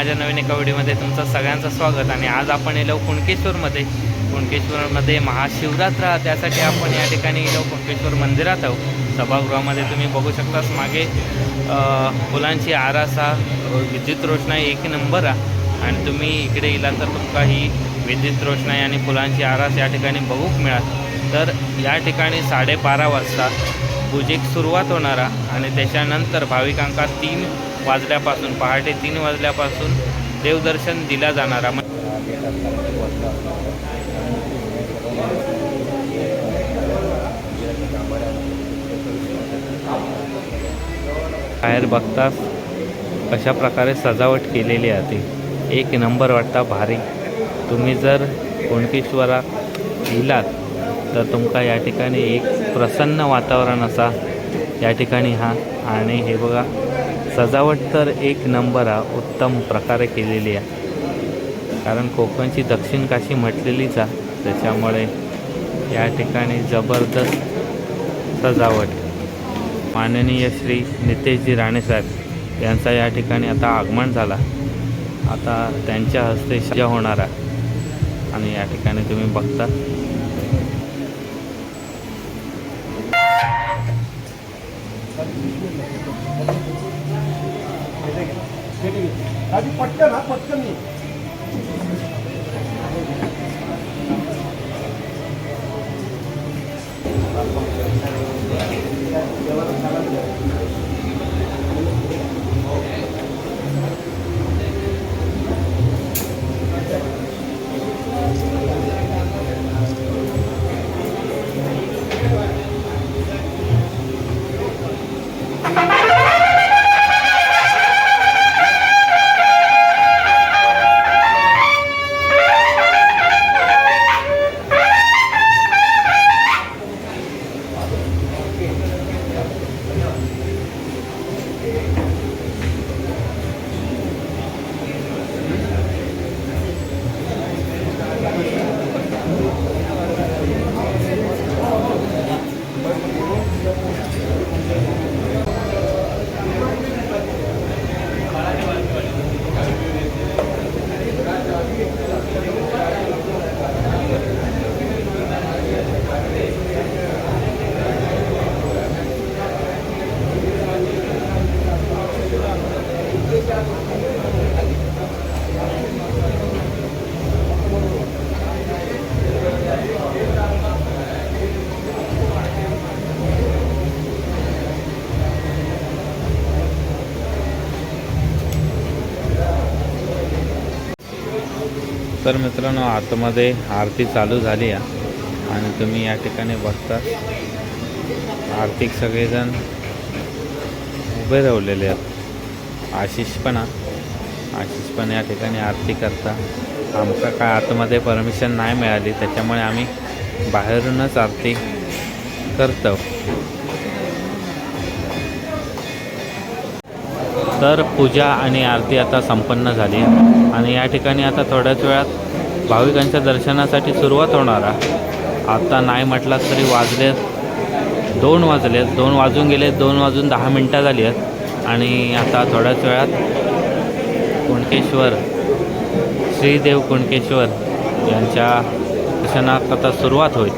माझ्या नवीन एका व्हिडिओमध्ये तुमचं सगळ्यांचं स्वागत. आणि आज आपण येलो कुणकेश्वरमध्ये. कुणकेश्वरमध्ये महाशिवरात्र त्यासाठी आपण या ठिकाणी येलो कुणकेश्वर मंदिरात आहोत. सभागृहामध्ये तुम्ही बघू शकतास मागे फुलांची आरासा विद्युत रोषणाई एक नंबर आहे. आणि तुम्ही इकडे येला तर तुमका ही विद्युत रोषणाई आणि फुलांची आरास या ठिकाणी बघूक मिळाल. तर या ठिकाणी साडेबारा वाजता पूजेक सुरुवात होणार आणि त्याच्यानंतर भाविकांका तीन वाजल्यापासून पहाटे तीन वाजल्यापासून देवदर्शन दिला जाणार बाहेर बघताच अशा प्रकारे सजावट केलेली आहे ती. एक नंबर वाटता भारी. तुम्ही जर कोणकेश्वरात गेलात तर तुमका या ठिकाणी एक प्रसन्न वातावरण असा या ठिकाणी हा. आणि हे बघा सजावट तर एक नंबर हा उत्तम प्रकारे केलेली आहे. कारण कोकणची दक्षिण काशी म्हटलेलीच आहे. त्याच्यामुळे या ठिकाणी जबरदस्त सजावट. माननीय श्री नितेशजी राणेसाहेब यांचा या ठिकाणी आता आगमन झाला. आता त्यांच्या हस्ते सजा होणार आहे. आणि या ठिकाणी तुम्ही बघता. आधी पटकन हा पटकन ये. तर मित्रांनो आतमध्ये आरती चालू झाली आहे आणि तुम्ही या ठिकाणी बघता आर्थिक सगळेजण उभे राहिलेले आहेत. आशिष पण आशिष पण या ठिकाणी आरती करता आमका काय आतमध्ये परमिशन नाही मिळाली त्याच्यामुळे आम्ही बाहेरूनच आरती करतो तर पूजा आणि आरती आता संपन्न झाली आणि या ठिकाणी आता थोड्याच वेळात भाविकांच्या दर्शनासाठी सुरुवात होणार आहे. आता नाही म्हटलं तरी वाजले दोन वाजले दोन वाजून गेले दोन वाजून दहा मिनटं झाली आहेत. आणि आता थोड्याच वेळात कुणकेश्वर श्रीदेव कुणकेश्वर यांच्या दर्शनात आता सुरुवात होईल.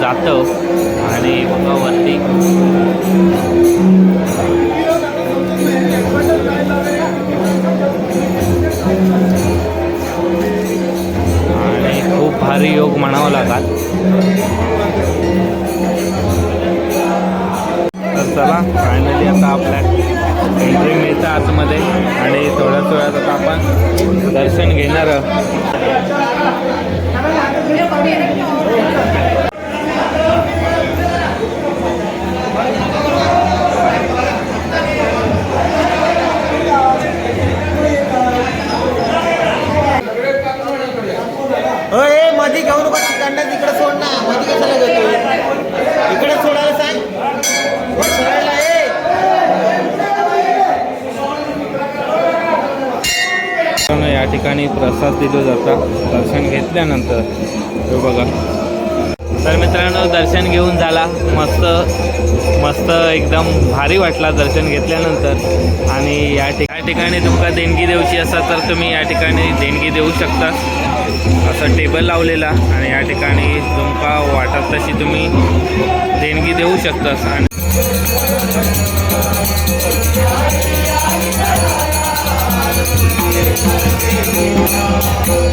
जातं. आणि बघा वरती दिलं जातं. दर्शन घेतल्यानंतर. हे बघा. तर मित्रांनो दर्शन घेऊन झाला. मस्त मस्त एकदम भारी वाटला दर्शन घेतल्यानंतर. आणि या या ठिकाणी तुमका देणगी देऊची असा तर तुम्ही या ठिकाणी देणगी देऊ शकता. असं टेबल लावलेला. आणि या ठिकाणी तुमका वाटत तशी तुम्ही देणगी देऊ शकता. आणि तर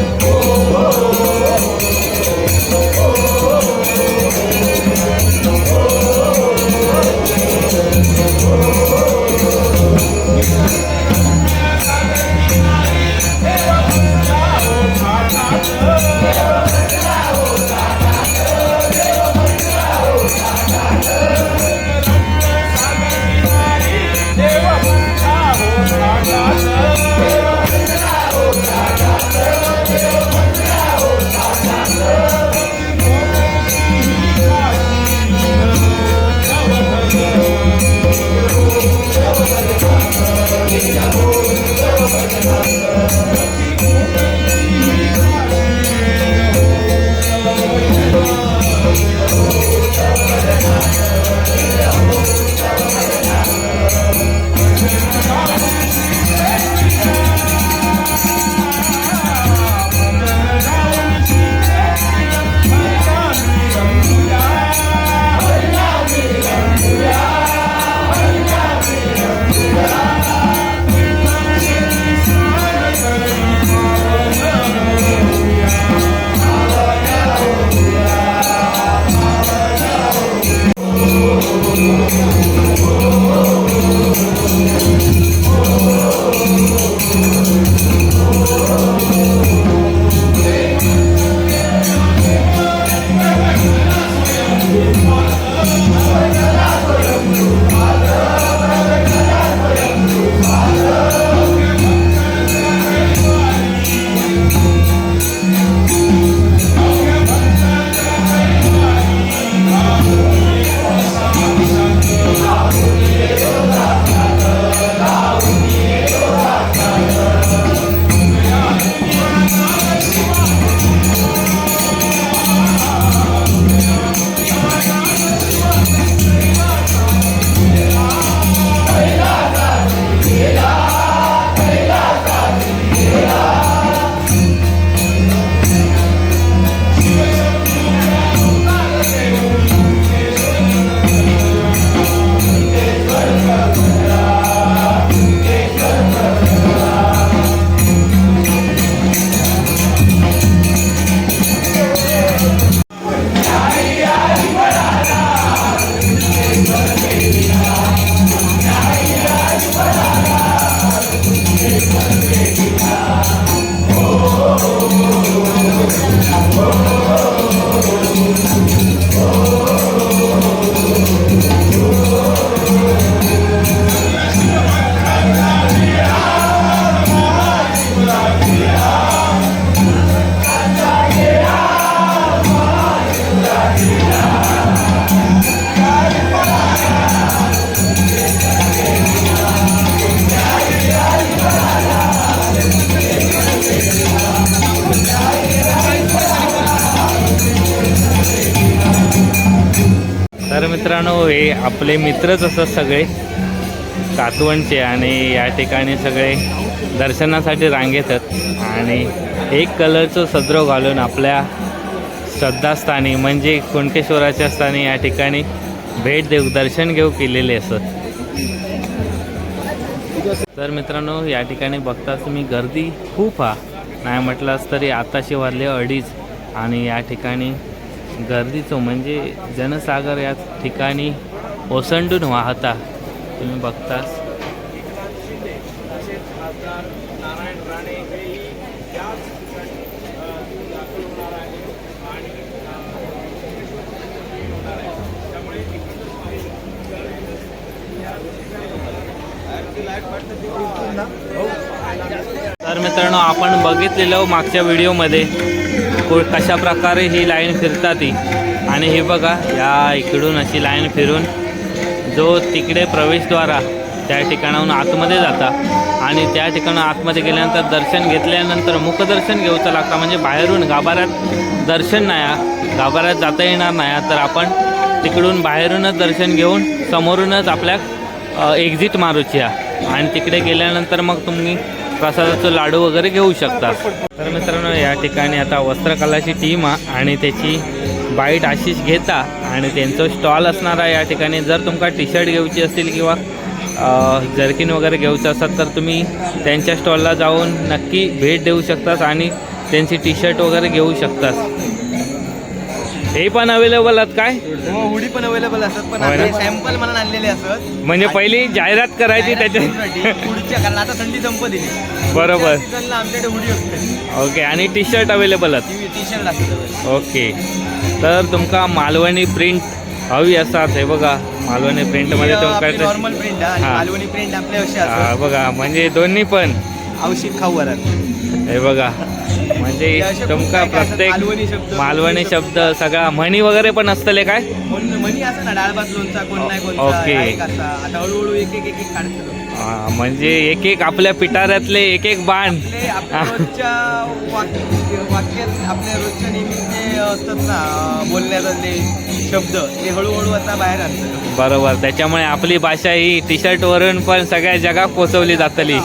आपले मित्रच असतात सगळे. सातवणचे आणि या ठिकाणी सगळे दर्शनासाठी रांगेतात आणि एक कलरचं सदरो घालून आपल्या श्रद्धास्थानी म्हणजे कुणकेश्वराच्या स्थानी या ठिकाणी भेट देऊ दर्शन घेऊ केलेले असत तर मित्रांनो या ठिकाणी बघताच तुम्ही गर्दी खूप हा. नाही म्हटलास तरी आताशी वाजले अडीच आणि या ठिकाणी गर्दीचं म्हणजे जनसागर या ठिकाणी ओसंडून वाहता. तुम्ही बघताच. तर मित्रांनो आपण बघितलेलं मागच्या व्हिडिओमध्ये को कशा प्रकारे ही लाईन फिरतात ती. आणि हे बघा या इकडून अशी लाईन फिरून जो तिकडे प्रवेशद्वारा त्या ठिकाणाहून आतमध्ये जाता आणि त्या ठिकाणं आतमध्ये गेल्यानंतर दर्शन घेतल्यानंतर मुखदर्शन घेऊचं लागतं म्हणजे बाहेरून गाभाऱ्यात दर्शन नाही गाभाऱ्यात जाता येणार नाही तर आपण तिकडून बाहेरूनच दर्शन घेऊन समोरूनच आपल्या एक्झिट मारूची आणि तिकडे गेल्यानंतर मग तुम्ही प्रसादाचं लाडू वगैरे घेऊ शकता. तर मित्रांनो या ठिकाणी आता वस्त्रकलाची टीम आणि त्याची बाईट आशिष घेता आणि त्यांचं स्टॉल असणार आहे या ठिकाणी. जर तुमका टी शर्ट घेऊची असतील किंवा जर्किन वगैरे घ्यायचं असेल तर तुम्ही त्यांच्या स्टॉलला जाऊन नक्की भेट देऊ शकतास आणि त्यांची टी शर्ट वगैरे घेऊ शकतास हे पण अवेलेबल आहेत काय? हो हुडी पण अवेलेबल असतात पण सॅम्पल मला आणलेले असत म्हणजे पहिली जाहिरात करायची त्याच्या कारण आता थंडी संपत दिली. बरोबर. आमच्याकडे हुडी असते. ओके आणि टी शर्ट अवेलेबल आहेत. टी शर्ट असतात ओके. तर तुमका मालवणी प्रिंट हवी असतात हे बघा मालवणी प्रिंटमध्ये तुमका नॉर्मल प्रिंट आणि हा. मालवणी प्रिंट आपले असे हा, असतात बघा म्हणजे दोन्ही पण. औषध खाऊ वरात. हे बघा म्हणजे तुमका प्रत्येक मालवणी शब्द, सगळा म्हणी वगैरे पण असतले काय? म्हण- असं ना डाळ भात लोणचा कोण नाही कोणचा ओके. आता हळूहळू एक एक एक एक काढतो. म्हणजे एक एक आपल्या पिटाऱ्यातले एक एक बाण. आपले आपल्या रोजच्या वाक्य वाक्यात आपल्या रोजच्या नेहमीचे असतात ना अं, बोलण्यातले शब्द ते हळूहळू आता बाहेर आणतात. बरोबर. त्याच्यामुळे आपली भाषा ही टी शर्ट वरून पण सगळ्या जगात पोचवली जातली.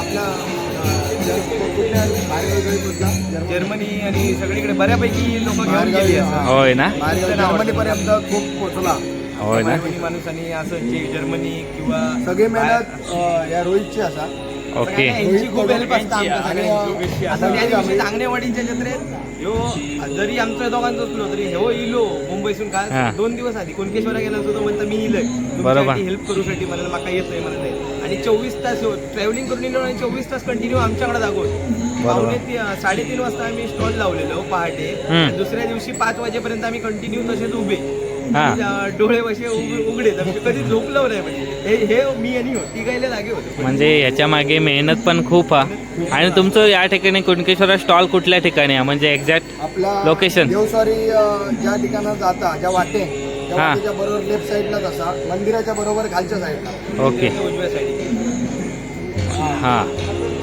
जर्मनी आणि सगळीकडे बऱ्यापैकी लोक घेऊन गेली असं. होय ना? जर्मनी पर्यंत खूप पोहोचला. होय ना? जर्मनी माणूस आणि असं जे जर्मनी किंवा सगळी मेहनत या रोहितची असा. ओके. यांची खूप हेल्प असते आणि, आमका सगळ्यांची. अ, आता त्या दिवशी चांगणेवाडीच्या जत्रेत ह्यो जरी आमच्या दोघांचं असलो तरी ह्यो इलो मुंबईसून. काय दोन दिवस आधी कोणकेश्वरा गेला होतो तो म्हणता मी इलय. बरोबर. हेल्प करूसाठी मला माका येतोय मला आणि चोवीस तास ट्रॅव्हलिंग करून इलो आणि चोवीस तास कंटिन्यू आमच्याकडे दाखवत. पावणे ती- साडेतीन वाजता आम्ही स्टॉल लावलेलो पहाटे. हम्म. दुसऱ्या दिवशी पाच वाजेपर्यंत आम्ही कंटिन्यू तसेच उभे. हा. अं, डोळे वसे उघ- उघडे कधी झोपलो नाही म्हणजे. हे हे मी आणि हो ती गायला लागे होते. म्हणजे याच्या मागे मेहनत पण खूप हा. आणि तुमचं या ठिकाणी कुणकेश्वरा स्टॉल कुठल्या ठिकाणी आहे? म्हणजे एक्झॅक्ट आपला Location. देवस्वारी अ, ज्या ठिकाणात जाता ज्या वाटे त्या हा. वाटेच्या बरोबर लेफ्ट साईडलाच असा. मंदिराच्या बरोबर खालच्या साईडला ओके. उजव्या साईडला हां.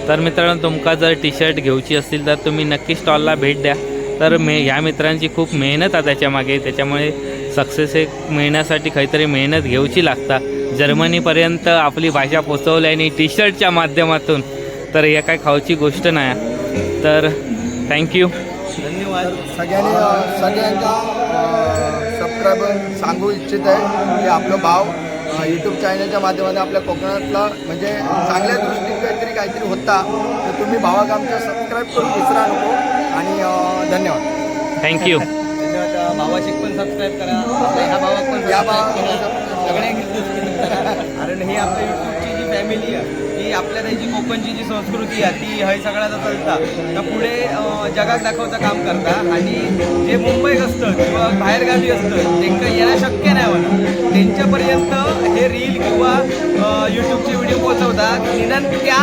तर मित्रांनो तुमका जर टी शर्ट घेऊची असतील तर तुम्ही नक्की स्टॉलला भेट द्या. तर मे ह्या मित्रांची खूप मेहनत आहे त्याच्यामागे त्याच्यामुळे सक्सेस एक मिळण्यासाठी काहीतरी मेहनत घेऊची लागता. जर्मनीपर्यंत आपली भाषा पोचवली आणि टी शर्टच्या माध्यमातून. तर हे काय खाऊची गोष्ट नाही. तर थँक्यू धन्यवाद. सगळ्यांनी सगळ्यांच्या सबस्क्रायबर सांगू इच्छित आहे की आपलं भाव यूट्यूब चॅनलच्या माध्यमाने आपल्या कोकणातला म्हणजे चांगल्या दृष्टीने काहीतरी काहीतरी होता तर तुम्ही भावाक आमच्या सबस्क्राईब करून विसरा नको आणि धन्यवाद. थँक्यू धन्यवाद. भावाशी पण सबस्क्राईब करा. आपल्या ह्या भावाक पण या भावा- सगळ्यांनी करा. कारण ही आपल्या युट्यूबची जी फॅमिली आहे ही आपल्या त्याची कोकणची जी संस्कृती आहे ती हय सगळ्याचा चालता. तर पुढे जगात दाखवचं काम करता. आणि जे मुंबईत असतं किंवा बाहेरगावी असतं त्यांना येणं शक्य नाही म्हणा त्यांच्यापर्यंत हे रील किंवा यूट्यूबचे व्हिडिओ पोहोचवतात निदान त्या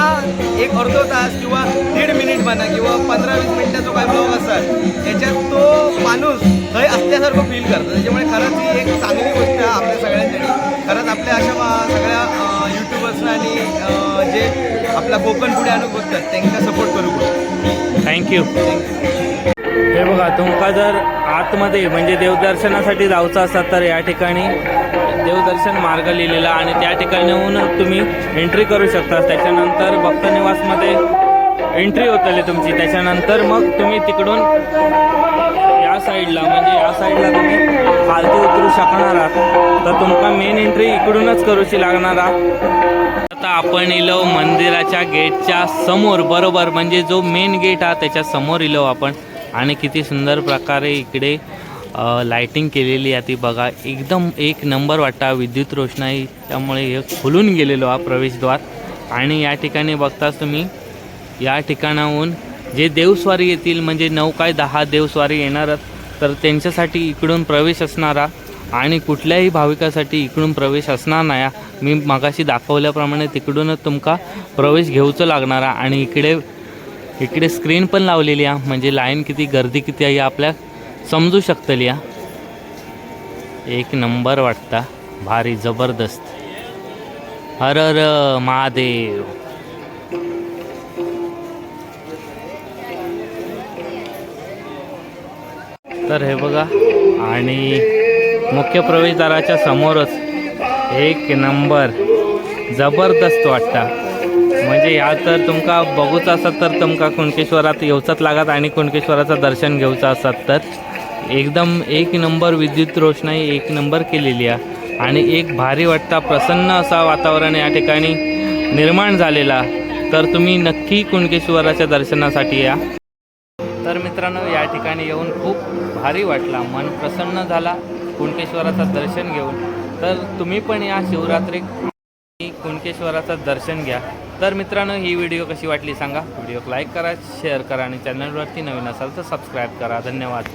एक अर्धो तास किंवा दीड मिनिट म्हणा किंवा पंधरा वीस मिनिटाचा जो काय ब्लॉग असतात त्याच्यात तो माणूस थंय असल्यासारखं फील करतो. त्याच्यामुळे खरंच ही एक चांगली गोष्ट आहे आपल्या सगळ्यांसाठी. खरंच आपल्या अशा सगळ्या युट्यूबर्सना आणि जे आपला कोकण पुढे आणून बघतात त्यांना सपोर्ट करू थँक्यू हे बघा तुमका जर आतमध्ये म्हणजे देवदर्शनासाठी जायचं असाल तर या ठिकाणी देवदर्शन मार्ग लिहिलेला आणि त्या ठिकाणी येऊन तुम्ही एंट्री करू शकता. त्याच्यानंतर भक्त निवासमध्ये एंट्री होतली तुमची. त्याच्यानंतर मग तुम्ही तिकडून या साईडला म्हणजे या साईडला तुम्ही खालती उतरू शकणार आहात. तर तुमका मेन एंट्री इकडूनच करूची लागणार आहात. आता आपण इलो मंदिराच्या गेटच्या समोर बरोबर म्हणजे जो मेन गेट हा त्याच्यासमोर इलो आपण. आणि किती सुंदर प्रकारे इकडे लायटिंग लाइटिंग केलेली आहे ती बघा. एकदम एक नंबर वाटता. विद्युत रोषणाई त्यामुळे हे खुलून गेलेलो हा प्रवेशद्वार. आणि या ठिकाणी बघताच तुम्ही या ठिकाणाहून जे देवस्वारी येतील म्हणजे नऊ काय दहा देवस्वारी येणारच तर त्यांच्यासाठी इकडून प्रवेश असणारा आणि कुठल्याही भाविकासाठी इकडून प्रवेश असणार नाही. मी मगाशी दाखवल्याप्रमाणे तिकडूनच तुमका प्रवेश घेऊचं लागणारा आणि इकडे इकडे स्क्रीन पण लावलेली आहे. म्हणजे लाईन किती गर्दी किती आहे आपल्या समजू शकतली या एक नंबर वाटता. भारी जबरदस्त. हर हर महादेव. तर हे बघा. आणि मुख्य प्रवेशद्वाराच्या समोरच एक नंबर जबरदस्त वाटता. म्हणजे ह्या तर तुमका बघूचं असत तर तुमका कुणकेश्वरात येवचाच लागत आणि कुणकेश्वराचं दर्शन घेऊचं असत तर. एकदम एक नंबर विद्युत रोषणाई एक नंबर केलेली आहे. आणि एक भारी वाटता प्रसन्न असा वातावरण या ठिकाणी निर्माण झालेला तर तुम्ही नक्की कुणकेश्वराच्या दर्शनासाठी या. तर मित्रांनो या ठिकाणी येऊन खूप भारी वाटला. मन प्रसन्न झाला कुणकेश्वराचं दर्शन घेऊन. तर तुम्ही पण या शिवरात्री कुणकेश्वराचं दर्शन घ्या. तर मित्रांनो ही व्हिडिओ कशी वाटली सांगा. व्हिडिओ लाईक करा शेअर करा आणि चॅनलवरती नवीन असाल तर सबस्क्राईब करा. धन्यवाद.